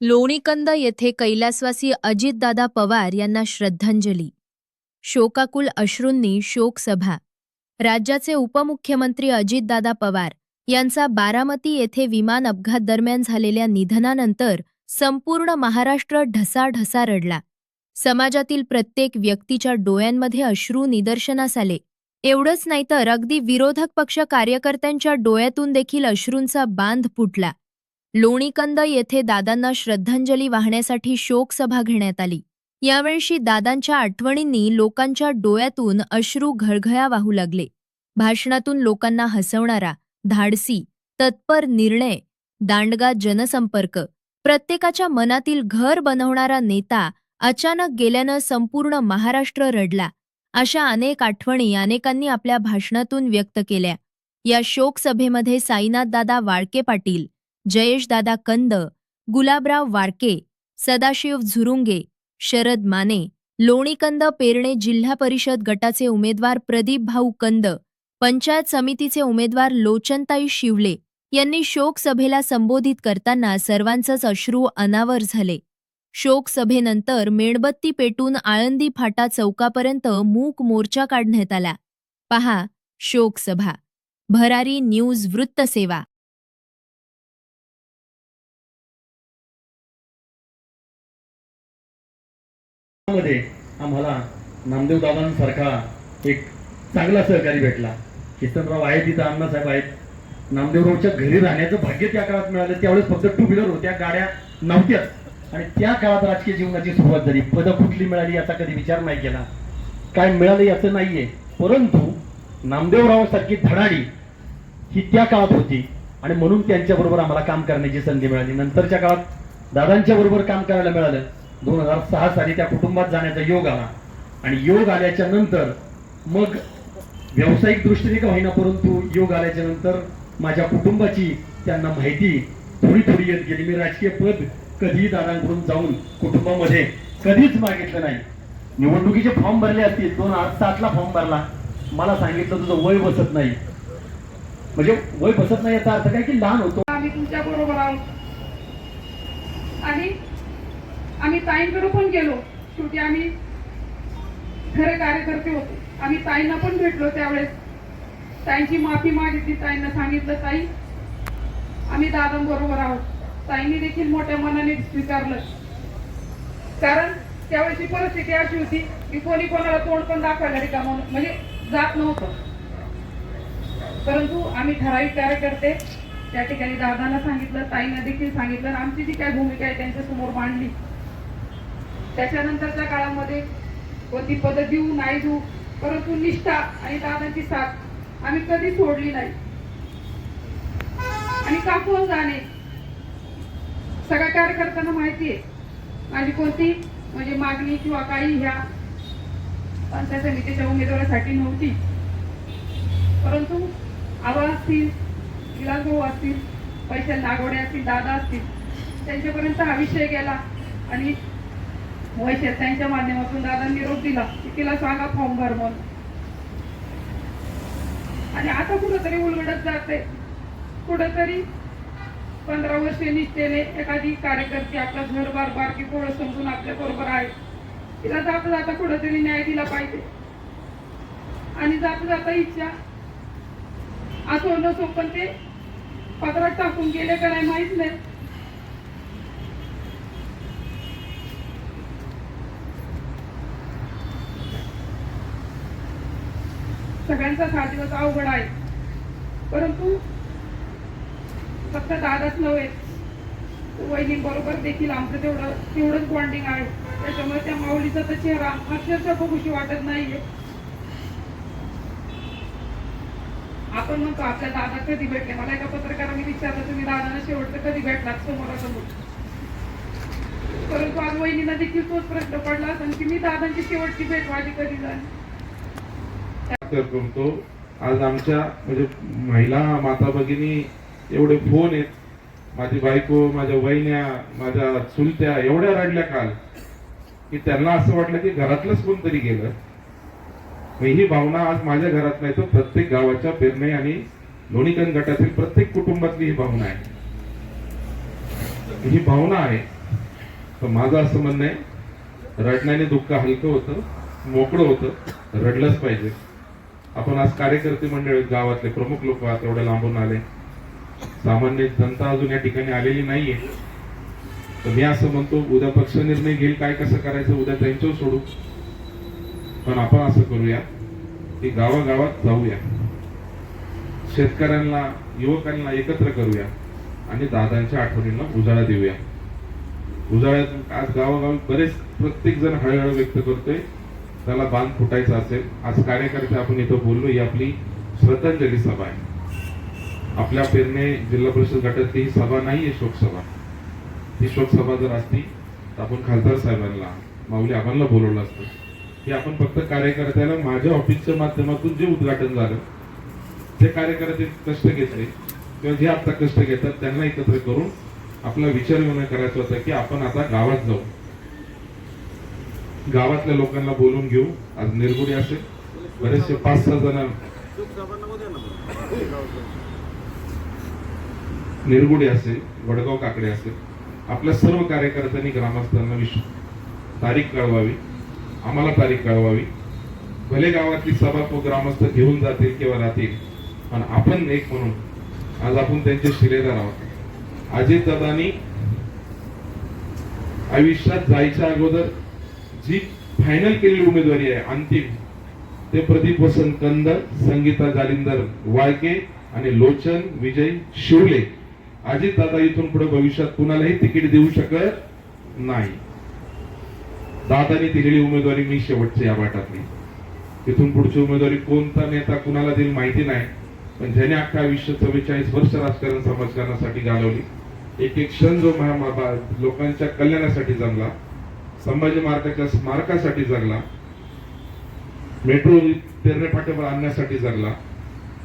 लोणीकंद येथे कैलासवासी अजितदादा पवार यांना श्रद्धांजली. शोकाकुल अश्रूंनी शोकसभा. राज्याचे उपमुख्यमंत्री अजितदादा पवार यांचा बारामती येथे विमान अपघात दरम्यान झालेल्या निधनानंतर संपूर्ण महाराष्ट्र ढसाढसा रडला. समाजातील प्रत्येक व्यक्तीच्या डोळ्यांमध्ये अश्रू निदर्शनास आले एवढंच नाही तर अगदी विरोधक पक्ष कार्यकर्त्यांच्या डोळ्यातून देखील अश्रूंचा बांध फुटला. लोणीकंद येथे दादांना श्रद्धांजली वाहण्यासाठी शोकसभा घेण्यात आली. यावेळी दादांच्या आठवणींनी लोकांच्या डोळ्यातून अश्रू घळघळ्या वाहू लागले. भाषणातून लोकांना हसवणारा धाडसी तत्पर निर्णय दांडगा जनसंपर्क प्रत्येकाच्या मनातील घर बनवणारा नेता अचानक गेल्यानं संपूर्ण महाराष्ट्र रडला. अशा अनेक आठवणी अनेकांनी आपल्या भाषणातून व्यक्त केल्या. या शोकसभेमध्ये साईनाथदादा वाळके पाटील जयेशदादा कंद गुलाबराव वारके सदाशिव झुरुंगे शरद माने लोणीकंद पेरणे जिल्हा परिषद गटाचे उमेदवार प्रदीप भाऊ कंद पंचायत समितीचे उमेदवार लोचनताई शिवले यांनी शोकसभेला संबोधित करताना सर्वांचंच अश्रू अनावर झाले. शोकसभेनंतर मेणबत्ती पेटून आळंदी फाटा चौकापर्यंत मूक मोर्चा काढण्यात आला. पहा शोकसभा. भरारी न्यूज वृत्तसेवा. मध्ये आम्हाला नामदेव दादांसारखा एक चांगला सहकारी भेटला. किसनराव आहे तिथं अण्णासाहेब आहेत. नामदेवरावच्या घरी राहण्याचं भाग्य त्या काळात मिळालं. त्यावेळेस फक्त टू व्हीलर होत्या गाड्या नव्हत्याच. आणि त्या काळात राजकीय जीवनाची सुरुवात झाली. पदं कुठली मिळाली याचा कधी विचार नाही केला. काय मिळालं याचं नाहीये. परंतु नामदेवराव सारखी धडाडी ही त्या काळात होती. आणि म्हणून त्यांच्याबरोबर आम्हाला काम करण्याची संधी मिळाली. नंतरच्या काळात दादांच्या बरोबर काम करायला मिळालं. दोन हजार सहा साली त्या कुटुंबात जाण्याचा योग आला. आणि योग आल्याच्यानंतर मग व्यावसायिक दृष्टीने का होईना परंतु योग आल्याच्यानंतर माझ्या कुटुंबाची त्यांना माहिती थोडी थोडी येत गेली. मी राजकीय पद कधीही दादांकडून जाऊन कुटुंबामध्ये कधीच मागितलं नाही. निवडणुकीचे फॉर्म भरले असतील. दोन हजार सातला फॉर्म भरला. मला सांगितलं तुझं वय बसत नाही. म्हणजे वय बसत नाही याचा अर्थ काय? की लहान होतो. आम्ही तुमच्या बरोबर आहोत आणि आम्ही ताईंकडे पण गेलो. शेवटी आम्ही खरे कार्यकर्ते होतो. आम्ही ताईंना पण भेटलो त्यावेळेस. ताईंची माफी मागितली. ताईंना सांगितलं ताई आम्ही दादांबरोबर आहोत. ताईंनी देखील मोठ्या मनाने स्वीकारलं. कारण त्यावेळेची परिस्थिती अशी होती की कोणी कोणाला तोंड पण दाखवायला रिकाम म्हणजे जात नव्हतं. परंतु आम्ही ठराविक कार्यकर्ते त्या ठिकाणी दादांना सांगितलं ताईंना देखील सांगितलं आमची जी काय भूमिका आहे त्यांच्यासमोर मांडली. त्याच्यानंतरच्या काळामध्ये कोणती पद देऊ नाही देऊ परंतु निष्ठा आणि दादांची साथ आम्ही कधी सोडली नाही. आणि कापून जाणे? सगळ्या कार्यकर्त्यांना माहिती आहे. माझी कोणती? म्हणजे मागणी किंवा काही ह्या पंचायत समितीच्या उमेदवारासाठी नव्हती. परंतु आवा असतील भाऊ असतील पैसे नागवडे असतील दादा असतील त्यांच्यापर्यंत हा विषय गेला आणि वैशात त्यांच्या माध्यमातून दादा निरोप दिला. की तिला सांगा फॉर्म भर म्हणून आणि आता कुठंतरी उलगडत जाते. कुठंतरी पंधरा वर्ष निष्ठेने एखादी कार्यकर्ती आपला बार की पुढं समजून आपल्या बरोबर आहे. तिला जाता जाता कुठंतरी न्याय दिला पाहिजे. आणि जाता जाता इच्छा. असो नसो पण ते पत्रात टाकून गेले का नाही माहीत नाही. सगळ्यांचा हा दिवस अवघड आहे. परंतु फक्त दादाच नव्हे वहिनी बरोबर देखील आमचं तेवढं तेवढंच बॉन्डिंग आहे. त्याच्यामुळे त्या माऊलीचा तर चेहरा अक्षरशः बघूशी वाटत नाहीये. आपण म्हणतो आपल्या दादा कधी भेटले? मला एका पत्रकाराने विचारलं तुम्ही दादाला शेवटचं कधी भेटलात समोरासमोर? परंतु आज वहिनीला देखील तोच प्रश्न पडला असं की मी दादांची शेवटची भेट माझी कधी झाली? करतो. आज आमच्या म्हणजे महिला माता भगिनी एवढे फोन आहेत. माझी बायको माझ्या वहिन्या माझ्या चुलत्या एवढ्या रडल्या काल की त्यांना असं वाटलं की घरातलंच कोणतरी गेलं. ही भावना आज माझ्या घरात नाही तर प्रत्येक गावाच्या पेरणे आणि लोणीकरण गटातील प्रत्येक कुटुंबातली ही भावना आहे. ही भावना आहे. तर माझं असं म्हणणं आहे रडण्याने दुःख हलकं होतं मोकळं होतं रडलंच पाहिजे. आपण आज कार्यकर्ते मंडळ गावातले प्रमुख लोक आहात एवढ्या लांबून आले. सामान्य जनता अजून या ठिकाणी आलेली नाहीये. तर मी असं म्हणतो उद्या पक्ष निर्णय घेईल काय कसं करायचं उद्या त्यांच्यावर सोडू. पण आपण असं करूया की गावागावात जाऊया. शेतकऱ्यांना युवकांना एकत्र करूया आणि दादांच्या आठवणींना उजाळा देऊया. उजाळ्यातून आज गावागावी बरेच प्रत्येक जण हळूहळू व्यक्त करतोय. त्याला बांध फुटायचा असेल आज कार्यकर्ते आपण इथं बोललो ही आपली श्रद्धांजली सभा आहे. आपल्या पेरणे जिल्हा परिषद गटातली ही सभा नाहीये शोकसभा. ही शोकसभा जर असती तर आपण खासदार साहेबांना माऊली आम्हाला बोलवलं असतं. की आपण फक्त कार्यकर्त्याला माझ्या ऑफिसच्या माध्यमातून जे उद्घाटन झालं जे कार्यकर्ते कष्ट घेतले किंवा जे आता कष्ट घेतात त्यांना एकत्र करून आपला विचार विनिमय करायचा होता की आपण आता गावात जाऊ. गावातल्या लोकांना बोलून घेऊ. आज निरगुडी असेल. बरेचसे पाच सहा जण निरगुडी असेल वडगाव काकडे असेल. आपल्या सर्व कार्यकर्त्यांनी ग्रामस्थांना विश तारीख कळवावी. आम्हाला तारीख कळवावी. भले गावातली सभा तो ग्रामस्थ घेऊन जातील किंवा राहतील पण आपण एक म्हणून आज आपण त्यांचे शिलेदार आहोत. अजित दादानी आयुष्यात जायच्या अगोदर जी फायनल केलेली उमेदवारी आहे अंतिम ते प्रदीप वसंत कंद संगीता जालिंदर वाळके आणि लोचन विजय शिवले. अजित दादा इथून पुढे भविष्यात कुणालाही तिकीट देऊ शकत नाही. दादानी दिलेली उमेदवारी मी शेवटची या वाटातली. तिथून पुढची उमेदवारी कोणता नेता कुणाला देईल माहिती नाही पण ज्याने अख्खा आयुष्य चव्वेचाळीस वर्ष राजकारण समाजकारणासाठी घालवली एक एक क्षण जो मा- लोकांच्या कल्याणासाठी जगला संभाजी महाराजांच्या स्मारकासाठी जगला. मेट्रो तेरणे पाठ्यावर आणण्यासाठी जगला.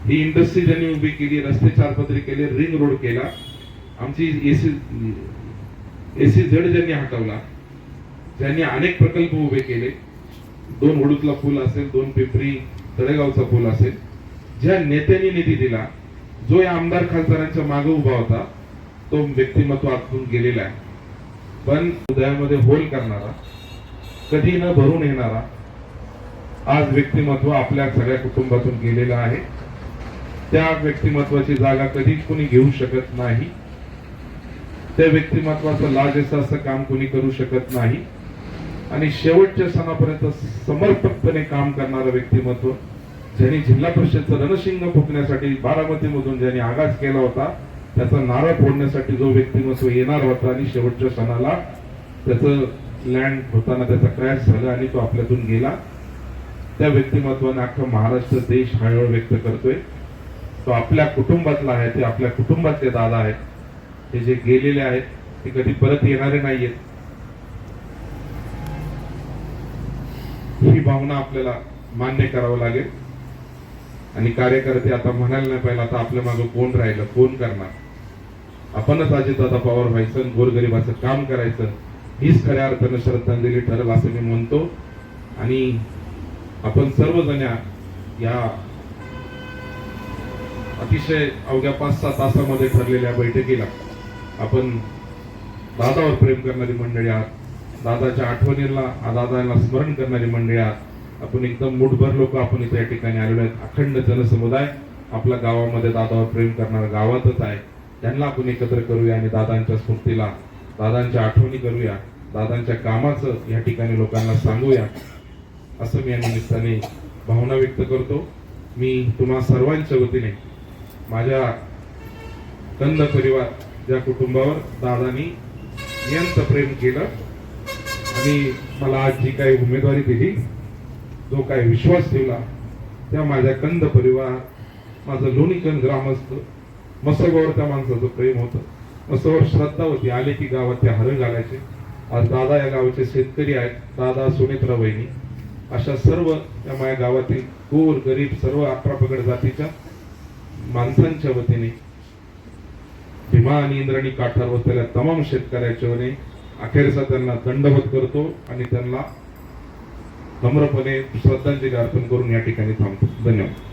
ही इंडस्ट्री ज्यांनी उभी केली रस्ते चारपदरी केले रिंग रोड केला. आमची एसी एसी झेड ज्यांनी हटवला ज्यांनी अनेक प्रकल्प उभे केले. दोन वडूतला पूल असेल दोन पिंपरी तळेगावचा पूल असेल. ज्या नेत्यांनी निधी दिला जो या आमदार खासदारांच्या मागे उभा होता तो व्यक्तिमत्व आतून गेलेला आहे. पण हृदयामध्ये होल करणारा कधी न भरून येणारा आज व्यक्तिमत्व आपल्या सगळ्या कुटुंबातून गेलेलं आहे. त्या व्यक्तिमत्वाची जागा कधीच कुणी घेऊ शकत नाही. त्या व्यक्तिमत्वाचं लाजेचं असं काम कुणी करू शकत नाही. आणि शेवटच्या सणापर्यंत समर्पकपणे काम करणारं व्यक्तिमत्व ज्यांनी जिल्हा परिषदचं रणशिंग फुकण्यासाठी बारामतीमधून ज्यांनी आगाज केला होता त्याचा नारळ फोडण्यासाठी जो व्यक्तिमत्व येणार होता आणि शेवटच्या सणाला त्याचं लँड होताना त्याचा क्रॅश झाला आणि तो आपल्यातून गेला. त्या व्यक्तिमत्वाने अख्खा महाराष्ट्र देश हळहळ व्यक्त करतोय. तो आपल्या कुटुंबातला आहे ते आपल्या कुटुंबातले दादा आहेत. ते जे गेलेले आहेत ते कधी परत येणारे नाहीयेत. ही भावना आपल्याला मान्य करावं लागेल. आणि कार्यकर्ते आता म्हणायला नाही पाहिजे आता आपल्या मागं कोण राहिलं कोण करणार? आपणच अजितदादा पवार व्हायचं गोरगरिबाचं काम करायचं. हीच खऱ्या अर्थानं श्रद्धांजली ठरेल असं मी म्हणतो. आणि आपण सर्वजण या अतिशय अवघ्या पाच सहा तासामध्ये ठरलेल्या बैठकीला आपण दादावर प्रेम करणारी मंडळी आहात. दादाच्या आठवणीला दादाला स्मरण करणारी मंडळी आहात. आपण एकदम मुठभर लोक आपण इथे या ठिकाणी आलेलो आहेत. अखंड जनसमुदाय आपल्या गावामध्ये दादावर प्रेम करणारा गावातच आहे. त्यांना आपण एकत्र करूया आणि दादांच्या स्मृतीला दादांच्या आठवणी करूया दादांच्या कामाचं या ठिकाणी लोकांना सांगूया. असं मी या निमित्ताने भावना व्यक्त करतो. मी तुम्हा सर्वांच्या वतीने माझ्या कंद परिवार ज्या कुटुंबावर दादानी नियंत प्रेम केलं आणि मला आज जी काही उमेदवारी दिली जो काही विश्वास ठेवला त्या माझ्या कंद परिवार माझं लोणीकन ग्रामस्थ मसोबावर त्या माणसाचं प्रेम होतं. मसोबावर श्रद्धा होती. आले की गावात ते हरण घालायचे. आज दादा या गावाचे शेतकरी आहेत. दादा सुनेत्रा वहिनी. अशा सर्व त्या माझ्या गावातील गोर गरीब सर्व अठरा पगड जातीच्या माणसांच्या वतीने भीमा आणि इंद्राणी काठावर बसलेल्या तमाम शेतकऱ्याच्या वतीने अखेरचा त्यांना दंडवत करतो आणि त्यांना नम्रपणे श्रद्धांजली अर्पण करून या ठिकाणी थांबतो. धन्यवाद.